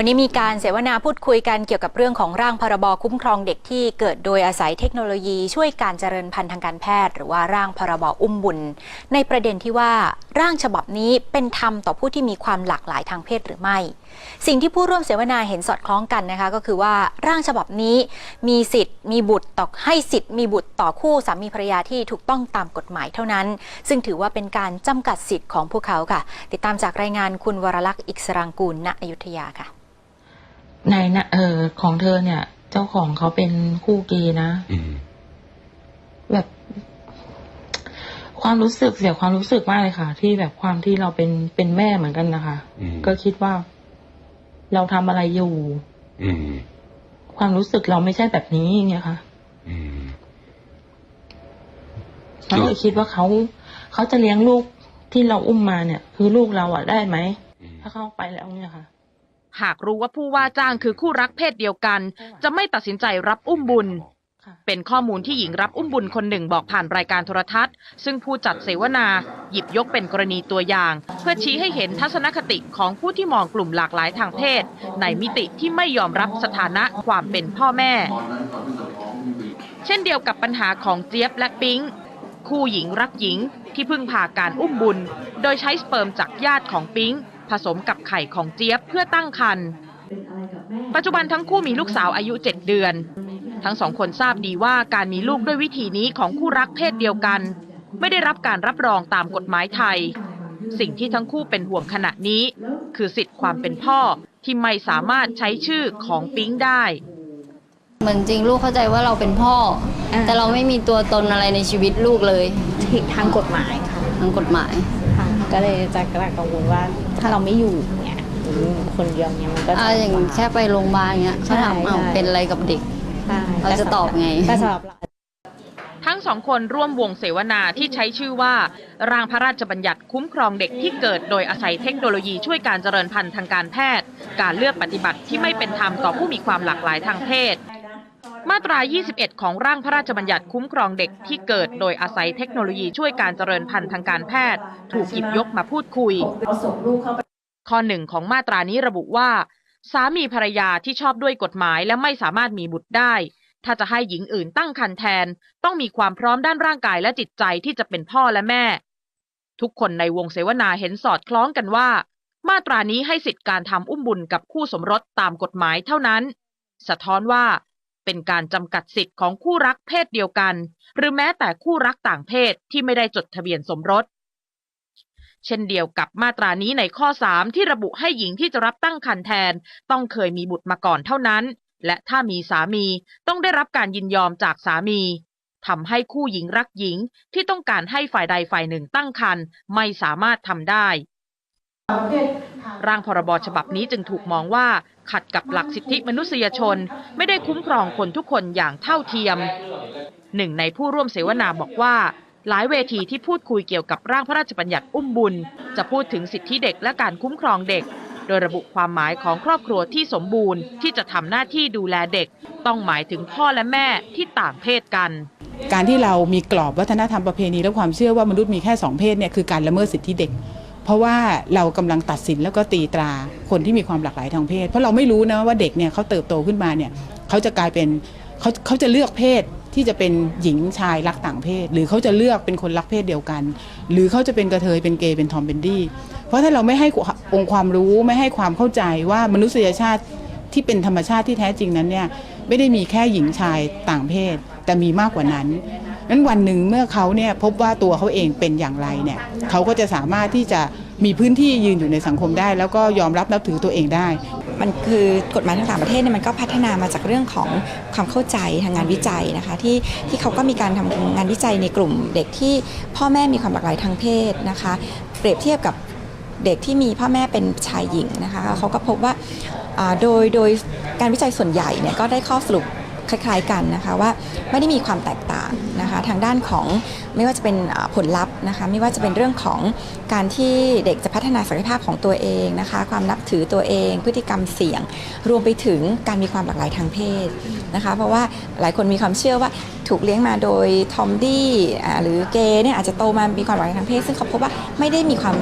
วันนี้มีการเสวนาพูดคุยกันเกี่ยวกับเรื่องของร่างพรบคุ้มครองเด็กที่เกิดโดยอาศัยเทคโนโลยีช่วยการเจริญพันธุ์ทางการแพทย์ หรือว่าร่างพรบอุ้มบุญ ในประเด็นที่ว่าร่างฉบับนี้เป็นธรรมต่อผู้ที่มีความหลากหลายทางเพศหรือไม่ สิ่งที่ผู้ร่วมเสวนาเห็นสอดคล้องกันนะคะ ก็คือว่าร่างฉบับนี้มีสิทธิ์มีบุตรต่อให้สิทธิ์มีบุตรต่อคู่สามีภรรยาที่ถูกต้องตามกฎหมายเท่านั้น ซึ่งถือว่าเป็นการจำกัดสิทธิ์ของพวกเขาค่ะ ติดตามจากรายงานคุณวรลักษณ์อิกษรังกูลณอยุธยาค่ะ ในนะเออของเธอเนี่ย เจ้าของเขาเป็นคู่เกย์นะอืมแบบ ความรู้สึกเสียความรู้สึกมากเลยค่ะ ที่แบบความที่เราเป็นเป็นแม่เหมือนกันนะคะอืมก็คิดว่า เราทำอะไรอยู่อืมความรู้สึกเราไม่ใช่แบบนี้เนี่ยค่ะอืมเราเลยคิดว่าเขาเขาจะเลี้ยงลูกที่เราอุ้มมาเนี่ย คือลูกเราอะได้ไหมอืมถ้าเข้าไปแล้วเนี่ยค่ะ หากรู้ว่าผู้ว่าจ้างคือคู่รักเพศเดียวกัน จะไม่ตัดสินใจรับอุ้มบุญค่ะเป็นข้อมูลที่หญิงรับอุ้มบุญคนหนึ่งบอกผ่านรายการโทรทัศน์ ซึ่งผู้จัดเสวนาหยิบยกเป็นกรณีตัวอย่าง เพื่อชี้ให้เห็นทัศนคติของผู้ที่มองกลุ่มหลากหลายทางเพศ ในมิติที่ไม่ยอมรับสถานะความเป็นพ่อแม่ เช่นเดียวกับปัญหาของเจี๊ยบและปิ๊งคู่หญิงรักหญิงที่พึ่งพาการอุ้มบุญ โดยใช้สเปิร์มจากญาติของปิ๊ง ผสมกับไข่ของเจี๊ยบเพื่อตั้งครรภ์ปัจจุบันทั้งคู่มีลูกสาวอายุ 7 เดือน ทั้งสองคนทราบดีว่าการมีลูกด้วยวิธีนี้ของคู่รักเพศเดียวกัน ไม่ได้รับการรับรองตามกฎหมายไทย สิ่งที่ทั้งคู่เป็นห่วงขณะนี้ คือสิทธิความเป็นพ่อที่ไม่สามารถใช้ชื่อของปิ๊งได้เหมือนจริงลูกเข้าใจว่าเราเป็นพ่ออ่าแต่เราไม่มีตัวตนอะไรในชีวิตลูกเลยที่ทางกฎหมายค่ะทางกฎหมายค่ะก็เลยจะกระกังวลว่า ถ้าเราไม่อยู่เนี่ยหรือคนเดียวเนี่ยมันก็จะ อ่าอย่างลำบกแค่ไปโรงพยาบาลเงี้ยเขาถามใช่อ้าวใช่ เป็นอะไรกับเด็ก ใช่เราจะตอบไง แต่สำหรับเรา ทั้งสองคนร่วมวงเสวนาที่ใช้ชื่อว่า ร่างพระราชบัญญัติคุ้มครองเด็กที่เกิดโดยอาศัยเทคโนโลยีช่วยการเจริญพันธุ์ทางการแพทย์ การเลือกปฏิบัติที่ไม่เป็นธรรมต่อผู้มีความหลากหลายทางเพศ มาตรา 21 ของร่างพระราชบัญญัติคุ้มครองเด็กที่เกิดโดยอาศัยเทคโนโลยีช่วยการเจริญพันธุ์ทางการแพทย์ ถูกหยิบยกมาพูดคุย ข้อหนึ่งของมาตรานี้ระบุว่า สามีภรรยาที่ชอบด้วยกฎหมายและไม่สามารถมีบุตรได้ ถ้าจะให้หญิงอื่นตั้งครรภ์แทน ต้องมีความพร้อมด้านร่างกายและจิตใจที่จะเป็นพ่อและแม่ ทุกคนในวงเสวนาเห็นสอดคล้องกันว่า มาตรานี้ให้สิทธิการทำอุ้มบุญกับคู่สมรสตามกฎหมายเท่านั้น สะท้อนว่า เป็นการจำกัดสิทธิ์ของคู่รักเพศเดียวกัน หรือแม้แต่คู่รักต่างเพศที่ไม่ได้จดทะเบียนสมรส เช่นเดียวกับมาตรานี้ในข้อ 3 ที่ระบุให้หญิงที่จะรับตั้งครรภ์แทน ต้องเคยมีบุตรมาก่อนเท่านั้น และถ้ามีสามีต้องได้รับการยินยอมจากสามีทำให้คู่หญิงรักหญิงที่ต้องการให้ฝ่ายใดฝ่ายหนึ่งตั้งครรภ์ไม่สามารถทำได้ ร่างพรบฉบับนี้จึงถูกมองว่าขัดกับหลักสิทธิมนุษยชน ไม่ได้คุ้มครองคนทุกคนอย่างเท่าเทียม หนึ่งในผู้ร่วมเสวนาบอกว่า หลายเวทีที่พูดคุยเกี่ยวกับร่างพระราชบัญญัติอุ้มบุญ จะพูดถึงสิทธิเด็กและการคุ้มครองเด็ก โดยระบุความหมายของครอบครัวที่สมบูรณ์ ที่จะทำหน้าที่ดูแลเด็ก ต้องหมายถึงพ่อและแม่ที่ต่างเพศกันการที่เรามีกรอบวัฒนธรรมประเพณีและความเชื่อว่ามนุษย์มีแค่สองเพศเนี่ยคือการละเมิดสิทธิเด็ก เพราะว่าเรากำลังตัดสินแล้วก็ตีตราคนที่มีความหลากหลายทางเพศ เพราะเราไม่รู้นะว่าเด็กเนี่ยเขาเติบโตขึ้นมาเนี่ยเขาจะกลายเป็นเขาเขาจะเลือกเพศที่จะเป็นหญิงชายรักต่างเพศ หรือเขาจะเลือกเป็นคนรักเพศเดียวกัน หรือเขาจะเป็นกระเทยเป็นเกย์เป็นทอมเป็นดี้เพราะถ้าเราไม่ให้องค์ความรู้ไม่ให้ความเข้าใจว่ามนุษยชาติที่เป็นธรรมชาติที่แท้จริงนั้นเนี่ยไม่ได้มีแค่หญิงชายต่างเพศ แต่มีมากกว่านั้น นั้นวันหนึ่งเมื่อเขาเนี่ยพบว่าตัวเขาเองเป็นอย่างไรเนี่ยเขาก็จะสามารถที่จะมีพื้นที่ยืนอยู่ในสังคมได้ แล้วก็ยอมรับนับถือตัวเองได้ มันคือกฎหมายทางต่างประเทศเนี่ยมันก็พัฒนามาจากเรื่องของความเข้าใจทางงานวิจัยนะคะที่ที่เขาก็มีการทำงานวิจัยในกลุ่มเด็กที่พ่อแม่มีความหลากหลายทางเพศนะคะ เปรียบเทียบกับเด็กที่มีพ่อแม่เป็นชายหญิงนะคะเขาก็พบว่าอ่าโดยโดยการวิจัยส่วนใหญ่เนี่ยก็ได้ข้อสรุป คล้ายๆกันนะคะว่าไม่ได้มีความแตกต่างนะคะทางด้านของไม่ว่าจะเป็นผลลัพธ์นะคะไม่ว่าจะเป็นเรื่องของการที่เด็กจะพัฒนาศักยภาพของตัวเองนะคะความนับถือตัวเอง พฤติกรรมเสี่ยง รวมไปถึงการมีความหลากหลายทางเพศนะคะเพราะว่าหลายคนมีความเชื่อว่าถูกเลี้ยงมาโดยทอมดี้หรือเกย์เนี่ยอาจจะโตมามีความหลากหลายทางเพศ ซึ่งเขาพบว่าไม่ได้มีความ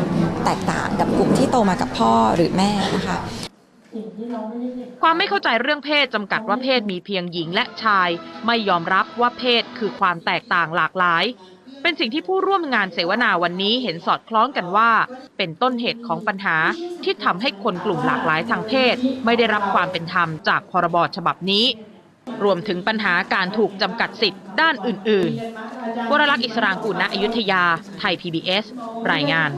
แตกต่างกับกลุ่มที่โตมากับพ่อหรือแม่นะคะ ความไม่เข้าใจเรื่องเพศจำกัดว่าเพศมีเพียงหญิงและชาย ไม่ยอมรับว่าเพศคือความแตกต่างหลากหลาย เป็นสิ่งที่ผู้ร่วมงานเสวนาวันนี้เห็นสอดคล้องกันว่า เป็นต้นเหตุของปัญหาที่ทำให้คนกลุ่มหลากหลายทางเพศ ไม่ได้รับความเป็นธรรมจากพรบฉบับนี้ รวมถึงปัญหาการถูกจำกัดสิทธิ์ด้านอื่นๆวรลักษณ์อิสรางกุลณอยุธยา ไทย PBS รายงาน